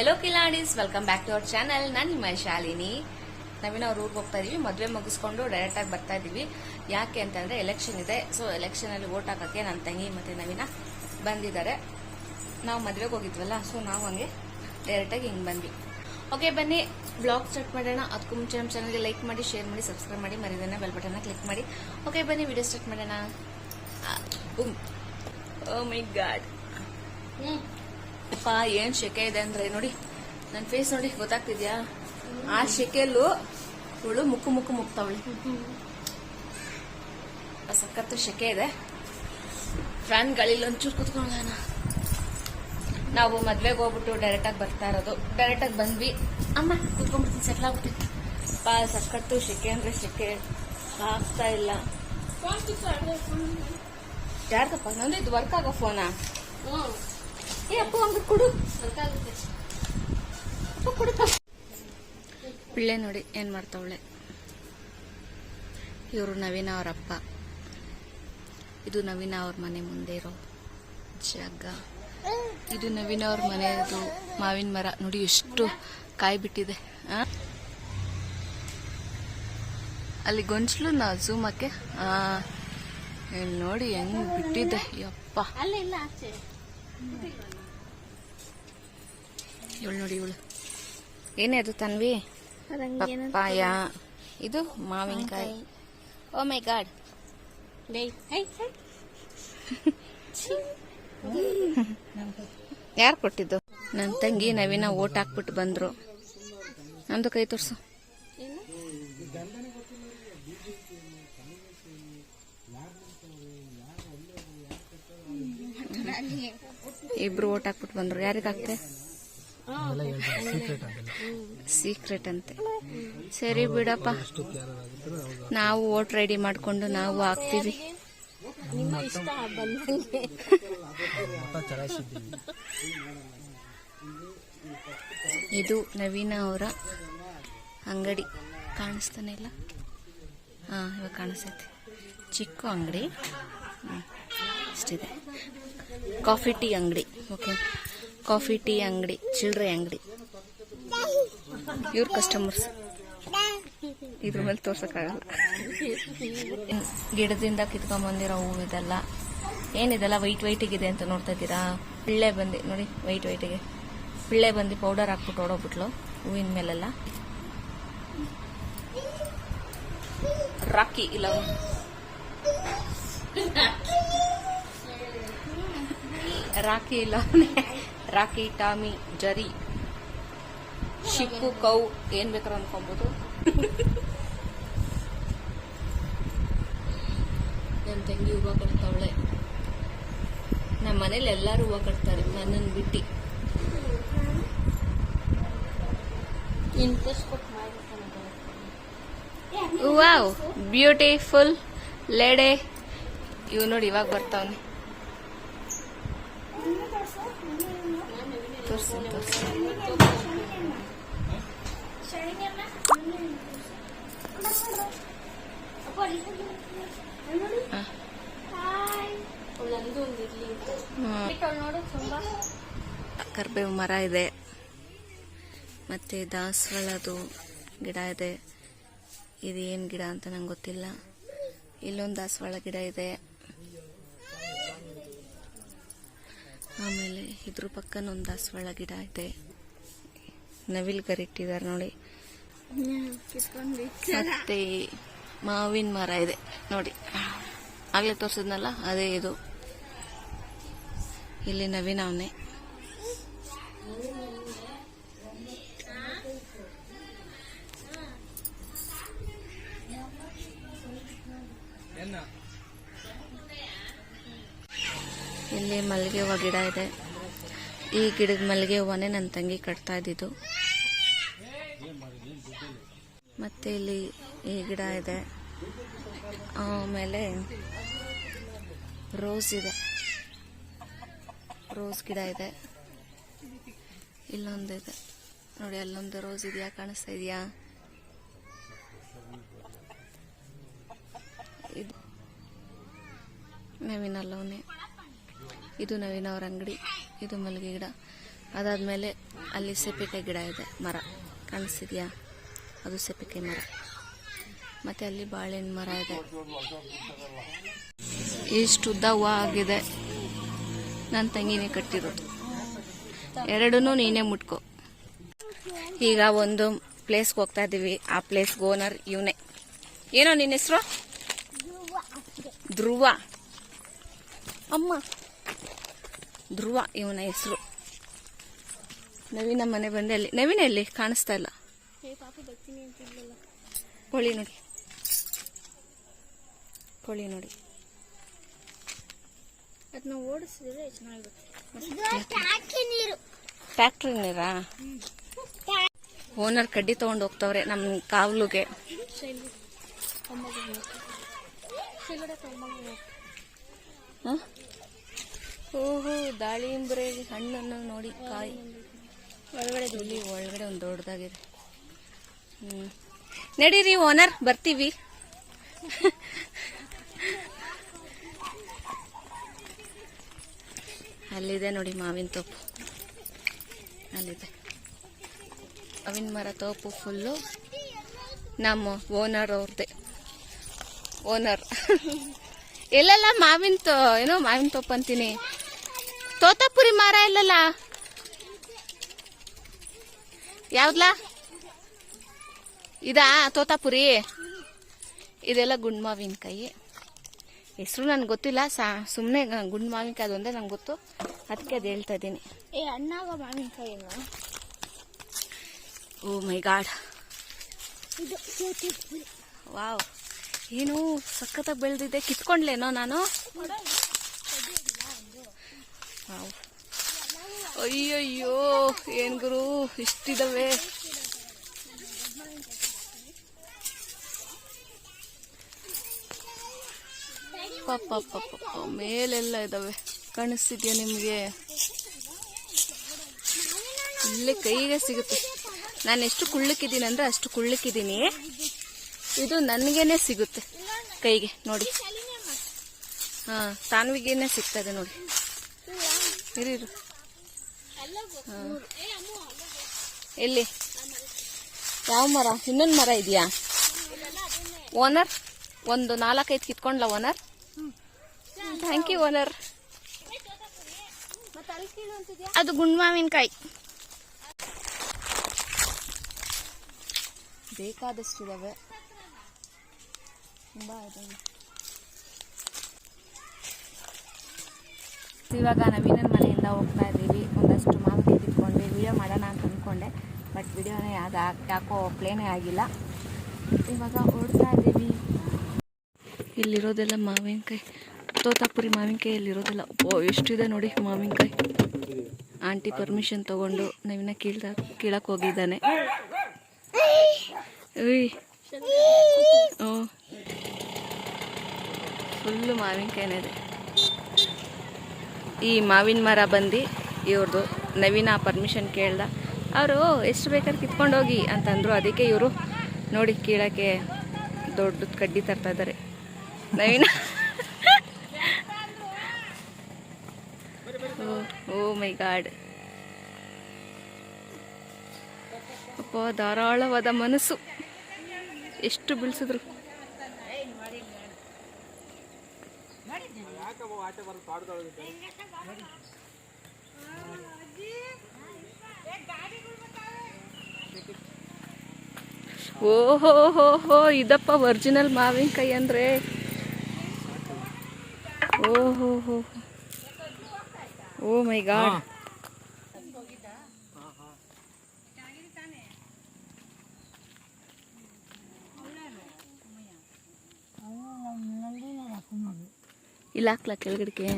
Hello ಕಿಲಾಡೀಸ್ welcome back to our channel ನಾನು ನಿಮ್ಮ ಶಾಲಿನಿ. ನಾವಿನ ಅವ್ರ ಊರಿಗೆ ಹೋಗ್ತಾ ಇದೀವಿ. ಮದುವೆ ಮುಗಿಸ್ಕೊಂಡು ಡೈರೆಕ್ಟ್ ಆಗಿ ಬರ್ತಾ ಇದೀವಿ. ಯಾಕೆ ಅಂತಂದ್ರೆ ಎಲೆಕ್ಷನ್ ಇದೆ. ಸೊ ಎಲೆಕ್ಷನ್ ಅಲ್ಲಿ ವೋಟ್ ಹಾಕಕ್ಕೆ ನನ್ನ ತಂಗಿ ಮತ್ತೆ ನವೀನ ಬಂದಿದ್ದಾರೆ. ನಾವು ಮದುವೆಗೆ ಹೋಗಿದ್ವಲ್ಲ ಸೊ ನಾವು ಹಂಗೆ ಡೈರೆಕ್ಟ್ ಆಗಿ ಹಿಂಗೆ ಬಂದ್ವಿ. ಓಕೆ ಬನ್ನಿ. ಬ್ಲಾಗ್ ಸ್ಟಾರ್ಟ್ ಮಾಡೋಣ. ಅದಕ್ಕೂ ಮುಂಚೆ ನಮ್ಮ ಚಾನಲ್ಗೆ ಲೈಕ್ ಮಾಡಿ ಶೇರ್ ಮಾಡಿ ಸಬ್ಸ್ಕ್ರೈಬ್ ಮಾಡಿ ಮರಿದನ್ನ ಬೆಲ್ ಬಟನ್ನ ಕ್ಲಿಕ್ ಮಾಡಿ. ಓಕೆ ಬನ್ನಿ ವಿಡಿಯೋ ಸ್ಟಾರ್ಟ್ ಮಾಡೋಣ. ಓ ಮೈ ಗಾಡ್ ಅಪ್ಪ, ಏನ್ ಶೆಕೆ ಇದೆ ಅಂದ್ರೆ ನೋಡಿ ನನ್ನ ಫೇಸ್ ನೋಡಿ ಗೊತ್ತಾಗ್ತಿದ್ಯಾ? ಆ ಶೆಕೆಲ್ಲೂ ಇವಳು ಮುಕ್ಕು ಮುಕ್ಕು ಮುಕ್ತಾವಳಿ. ಸಖತ್ತು ಶೆಕೆ ಇದೆ. ಫ್ಯಾನ್ ಗಳಿಲ್ಲ ಒಂಚೂರು ಕುತ್ಕೊಳ್ಳೋಣ. ನಾವು ಮದ್ವೆಗೆ ಹೋಗ್ಬಿಟ್ಟು ಡೈರೆಕ್ಟ್ ಆಗಿ ಬರ್ತಾ ಇರೋದು. ಡೈರೆಕ್ಟ್ ಆಗಿ ಬಂದ್ವಿ. ಅಮ್ಮ, ಕುತ್ಕೊಂಡ್ಬಿಡ್ತೀನಿ ಸೆಟ್ಲ್ ಆಗ್ಬಿಟ್ಟಿತ್ತು. ಪಾ ಸಖತ್ತು ಶೆಕೆ ಅಂದ್ರೆ ಶೆಕೆ. ಆಗ್ತಾ ಇಲ್ಲ. ಯಾರ್ದಪ್ಪ? ನಂದು ಇದು ವರ್ಕ್ ಆಗೋ ಫೋನಾ ಪಿಳ್ಳೆ ನೋಡಿ ಏನ್ ಮಾಡ್ತಾವಳೆ. ಇವರು ನವೀನ ಅವ್ರ ಅಪ್ಪ ಇದು ನವೀನ ಅವ್ರ ಮನೆ ಮುಂದೆ ಇರೋ ಜಾಗ. ಇದು ನವೀನ ಅವ್ರ ಮನೆಯದು ಮಾವಿನ ಮರ. ನೋಡಿ ಎಷ್ಟು ಕಾಯಿ ಬಿಟ್ಟಿದೆ? ಅಲ್ಲಿ ಗೊಂಚಲು ನಾ ಝೂಮಕ್ಕೆ ನೋಡಿ ಹೆಂಗ್ ಬಿಟ್ಟಿದೆ ಯಪ್ಪ. ಅಲ್ಲ ಇಲ್ಲ ಆಚೆ. ಇವಳು ನೋಡಿ ಇವಳು. ಏನೇ ಅದು ತನ್ವಿ? ಪಪ್ಪಾಯ. ಇದು ಮಾವಿನಕಾಯಿ. ಓ ಮೈ ಗಾಡ್ ಯಾರು ಕೊಟ್ಟಿದ್ದು? ನನ್ನ ತಂಗಿ ನವೀನ ಓಟ್ ಹಾಕ್ಬಿಟ್ಟು ಬಂದ್ರು. ನಂದು ಕೈ ತೋರ್ಸು. ಇಬ್ರು ಓಟ್ ಹಾಕ್ಬಿಟ್ಟು ಬಂದ್ರು. ಯಾರಿಗೆ ಹಾಕ್ತೆ ಸೀಕ್ರೆಟ್ ಅಂತೆ. ಸರಿ ಬಿಡಪ್ಪ. ನಾವು ಓಟ್ ರೆಡಿ ಮಾಡ್ಕೊಂಡು ನಾವು ಹಾಕ್ತೀವಿ. ನಿಮ್ಮ ಇಷ್ಟ ಬಂದಂಗೆ ಇದು ನವೀನ ಅವರ ಅಂಗಡಿ. ಕಾಣಿಸ್ತಾನೆ ಇಲ್ಲ? ಹಾ ಇವಾಗ ಕಾಣಿಸ್ತೈತಿ. ಚಿಕ್ಕ ಅಂಗಡಿ. ಇಷ್ಟಿದೆ ಕಾಫಿ ಟೀ ಅಂಗಡಿ. ಓಕೆ ಕಾಫಿ, ಟೀ, ಅಂಗಡಿ ಚಿಲ್ಡ್ರೆ ಅಂಗಡಿ. ಇವ್ರ ಕಸ್ಟಮರ್ಸ್ ಇದ್ರ ಮೇಲೆ ತೋರ್ಸಕ್ಕಾಗಲ್ಲ. ಗಿಡದಿಂದ ಕಿತ್ಕೊಂಡ್ಬಂದಿರೋ ಹೂವು ಇದೆಲ್ಲ. ಏನಿದೆಲ್ಲ ವೈಟ್ ವೈಟಿಗಿದೆ ಅಂತ ನೋಡ್ತಾ ಇದ್ದೀರಾ? ಪಿಳ್ಳೆ ಬಂದು, ನೋಡಿ ವೈಟ್ ವೈಟಿಗೆ ಪಿಳ್ಳೆ ಬಂದು ಪೌಡರ್ ಹಾಕ್ಬಿಟ್ಟು ಓಡೋಗ್ಬಿಟ್ಲು, ಹೂವಿನ ಮೇಲೆಲ್ಲ. ರಾಕಿ ಇಲ್ಲ. ರಾಕಿ ಇಲ್ಲ. ರಾಕಿ ಟಾಮಿ ಜರಿ ಶಿಪ್ಪು ಕೌ ಏನ್ ಬೇಕಾರ ಅನ್ಕೊಬೋದು. ನನ್ನ ತಂಗಿ ಹೂವ ಕಟ್ತಾವಳೆ. ನಮ್ಮ ಮನೇಲಿ ಎಲ್ಲರೂ ಹೂವ ಕಟ್ತಾರೆ ನನ್ನನ್ನು ಬಿಟ್ಟಿ. ವಾವ್ ಬ್ಯೂಟಿಫುಲ್ ಲೇಡೆ ಇವ್ ನೋಡಿ ಇವಾಗ ಬರ್ತಾವನೆ. ತೋರ್ಸಿ ಕರ್ಬೇವು ಮರ ಇದೆ. ಮತ್ತೆ ದಾಸವಾಳದು ಗಿಡ ಇದೆ. ಇದು ಇದೇನ್ ಗಿಡ ಅಂತ ನಂಗೆ ಗೊತ್ತಿಲ್ಲ. ಇಲ್ಲೊಂದು ದಾಸವಾಳ ಗಿಡ ಇದೆ. ಆಮೇಲೆ ಇದ್ರ ಪಕ್ಕನೊಂದು ದಾಸವಾಳ ಗಿಡ ಇದೆ. ನವಿಲ್ ಗರಿಟ್ಟಿದ್ದಾರೆ ನೋಡಿ. ಮತ್ತೆ ಮಾವಿನ ಮರ ಇದೆ. ನೋಡಿ. ಆಗ್ಲೇ ತೋರಿಸಿದ್ನಲ್ಲ, ಅದೇ ಇದು. ಇಲ್ಲಿ ನವೀನ ಅವನೇ. ಇಲ್ಲಿ ಮಲ್ಲಿಗೆ ಹೂವು ಗಿಡ ಇದೆ. ಈ ಗಿಡದ ಮಲ್ಲಿಗೆ ಹೂವನೇ ನನ್ನ ತಂಗಿ ಕಟ್ತಾ ಇದ್ದಿದ್ದು. ಮತ್ತೆ ಇಲ್ಲಿ ಈ ಗಿಡ ಇದೆ. ಆಮೇಲೆ ರೋಸ್ ಇದೆ. ರೋಸ್ ಗಿಡ ಇದೆ. ಇಲ್ಲೊಂದು ಇದೆ. ನೋಡಿ, ಅಲ್ಲೊಂದು ರೋಸ್ ಇದೆಯಾ? ಕಾಣಿಸ್ತಾ ಇದೆಯಾ? ಇದು ನವೀನ ಲೋನೆ. ಇದು ನವೀನ ಅವರ ಅಂಗಡಿ. ಇದು ಮಲ್ಲಿಗೆ ಗಿಡ. ಅದಾದಮೇಲೆ ಅಲ್ಲಿ ಸೆಪಿಕೆ ಗಿಡ ಇದೆ, ಮರ. ಕಾಣಿಸ್ತಿದ್ಯಾ? ಅದು ಸೆಪಿಕೆ ಮರ. ಮತ್ತು ಅಲ್ಲಿ ಬಾಳೆಹಣ್ಣು ಮರ ಇದೆ. ಇಷ್ಟು ಉದ್ದ ಹೂವು ಆಗಿದೆ ನನ್ನ ತಂಗಿನೇ ಕಟ್ಟಿರೋದು. ಎರಡೂ ನೀನೇ ಮುಟ್ಕೋ. ಈಗ ಒಂದು ಪ್ಲೇಸ್ಗೆ ಹೋಗ್ತಾ ಇದ್ದೀವಿ ಆ ಪ್ಲೇಸ್ಗೆ ಓನರ್ ಇವನೇ. ಏನೋ ನಿನ್ನ ಹೆಸರು? ಧ್ರುವ. ಅಮ್ಮ. ಧ್ರುವ ಇವನ ಹೆಸರು. ನವೀನ ಮನೆ ಬಂದೆ ಅಲ್ಲಿ. ನವೀನ ಎಲ್ಲಿ? ಕಾಣಿಸ್ತಾ ಇಲ್ಲ. ಕೋಳಿ ನೋಡಿ. ಕೋಳಿ ನೋಡಿ. ಅದನ್ನ ಓಡಿಸಿದ್ರೆ ಚೆನ್ನಾಗಿರುತ್ತೆ ಫ್ಯಾಕ್ಟ್ರಿ ನೀರಾ? ಓನರ್ ಕಡ್ಡಿ ತಗೊಂಡು ಹೋಗ್ತವ್ರೆ ನಮ್ಮ ಕಾವಲುಗೆ? ಓಹೋ ದಾಳಿಂಬ್ರೆ ಹಣ್ಣನ್ನು ನೋಡಿ ಕಾಯಿ. ಒಳಗಡೆ ಇಲ್ಲಿ ಒಳಗಡೆ ಒಂದು ದೊಡ್ಡದಾಗಿದೆ. ಹ್ಮ್. ನಡೀರಿ, ಓನರ್, ಬರ್ತೀವಿ. ಅಲ್ಲಿದೆ ನೋಡಿ ಮಾವಿನ ತೋಪು. ಅಲ್ಲಿದೆ. ಮಾವಿನ ಮರ ತೋಪು ಫುಲ್ಲು ನಮ್ಮ ಓನರ್ ಅವ್ರದ್ದೆ ಓನರ್. ಎಲ್ಲೆಲ್ಲ ಮಾವಿನ ತೋ, ಏನೋ ಮಾವಿನ ತೋಪು ಅಂತೀನಿ ತೋತಾಪುರಿ ಮಾರ ಇಲ್ಲಲ್ಲ? ಯಾವ್ದಲ್ಲ ಇದಾ ತೋತಾಪುರಿ? ಇದೆಲ್ಲ ಗುಂಡ್ ಮಾವಿನಕಾಯಿ ಹೆಸರು ನನ್ಗೆ ಗೊತ್ತಿಲ್ಲ ಸಾ ಸುಮ್ಮನೆ ಗುಂಡ್ ಮಾವಿನಕಾಯಿ ಅದೊಂದೇ ನಂಗೆ ಗೊತ್ತು. ಅದಕ್ಕೆ ಅದು ಹೇಳ್ತಾ ಇದ್ದೀನಿ. ಏ ಅಣ್ಣಾಗ ಮಾವಿನಕಾಯಿ ಓ ಮೈ ಗಾಡ್. ವಾವ್. ಏನು ಸಖತ್ತಾಗಿ ಬೆಳೆದಿದ್ದೆ. ಕಿತ್ಕೊಂಡ್ಲೇನೋ ನಾನು? ಅಯ್ಯಯ್ಯೋ, ಏನ್ ಗುರು, ಇಷ್ಟಿದಾವೆ. ಪಾಪ ಪಾಪ ಮೇಲೆಲ್ಲ ಇದಾವೆ. ಕಾಣಿಸ್ತಿದ್ಯಾ ನಿಮಗೆ? ಇಲ್ಲೇ ಕೈಗೆ ಸಿಗುತ್ತೆ. ನಾನು ಎಷ್ಟು ಕುಳ್ಳಕ್ಕಿದ್ದೀನಿ ಅಂದ್ರೆ ಅಷ್ಟು ಕುಳ್ಳಕ್ಕಿದ್ದೀನಿ. ಇದು ನನಗೇನೆ ಸಿಗುತ್ತೆ. ಕೈಗೆ, ನೋಡಿ. ಹಾ, ತಾನ್ವಿಗೇನೆ ಸಿಗ್ತದೆ ನೋಡಿ. ಇರು. ಇರು. ಹಾ. ಎಲ್ಲಿ? ಯಾವ ಮರ? ಇನ್ನೊಂದು ಮರ ಇದೆಯಾ? ಓನರ್ ಒಂದು ನಾಲ್ಕೈದು ಕಿತ್ಕೊಂಡ್ಲ ಓನರ್ ಥ್ಯಾಂಕ್ ಯು ಓನರ್ ಅದು ಗುಂಡ್ ಮಾವಿನಕಾಯಿ ಬೇಕಾದಷ್ಟಿದಾವೆ. ತುಂಬಾ ಇವಾಗ ನವೀನನ ಮನೆಯಿಂದ ಹೋಗ್ತಾ ಇದ್ದೀವಿ. ಒಂದಷ್ಟು ಮಾವಿನಕಾಯಿ ಕಿತ್ಕೊಂಡ್ವಿ ವಿಡಿಯೋ ಮಾಡೋಣ ಅಂತ ಅಂದ್ಕೊಂಡೆ ಬಟ್ ವಿಡಿಯೋನೇ ಅದು ಯಾಕೋ ಪ್ಲೇನೇ ಆಗಿಲ್ಲ. ಇವಾಗ ಓಡ್ತಾ ಇದ್ದೀವಿ. ಇಲ್ಲಿರೋದೆಲ್ಲ ಮಾವಿನಕಾಯಿ. ತೋತಾಪುರಿ ಮಾವಿನಕಾಯಿ ಇಲ್ಲಿರೋದೆಲ್ಲ. ಓ, ಎಷ್ಟಿದೆ ನೋಡಿ ಮಾವಿನಕಾಯಿ. ಆಂಟಿ ಪರ್ಮಿಷನ್ ತಗೊಂಡು ನವೀನ ಕೀಳ್ದ ಕೀಳಕ್ಕೆ ಹೋಗಿದ್ದಾನೆ. ಓ. ಫುಲ್ಲು ಮಾವಿನಕಾಯಿನೇ ಇದೆ ಈ ಮಾವಿನ ಮರ ಬಂದು ಇವ್ರದ್ದು ನವೀನ ಪರ್ಮಿಷನ್ ಕೇಳ್ದ. ಅವರು ಎಷ್ಟು ಬೇಕಾದ್ರೆ ಕಿತ್ಕೊಂಡು ಹೋಗಿ ಅಂತಂದ್ರು. ಅದಕ್ಕೆ ಇವರು ನೋಡಿ ಕೀಳೋಕ್ಕೆ ದೊಡ್ಡದು ಕಡ್ಡಿ ತರ್ತಾ ಇದ್ದಾರೆ ನವೀನ. ಓ ಮೈ ಗಾಡ್. ಅಪ್ಪ, ಧಾರಾಳವಾದ ಮನಸ್ಸು. ಎಷ್ಟು ಬೀಳ್ಸಿದ್ರು. ಓಹೋ ಹೋ ಹೋ ಇದಪ್ಪ ಒರಿಜಿನಲ್ ಮಾವಿನಕಾಯಿ ಅಂದ್ರೆ. ಓಹೋ ಹೋ ಓ ಮೈ ಗಾಡ್ ಇಲ್ಲ ಹಾಕ್ಲಾ ಕೆಳಗಡೆಗೆ?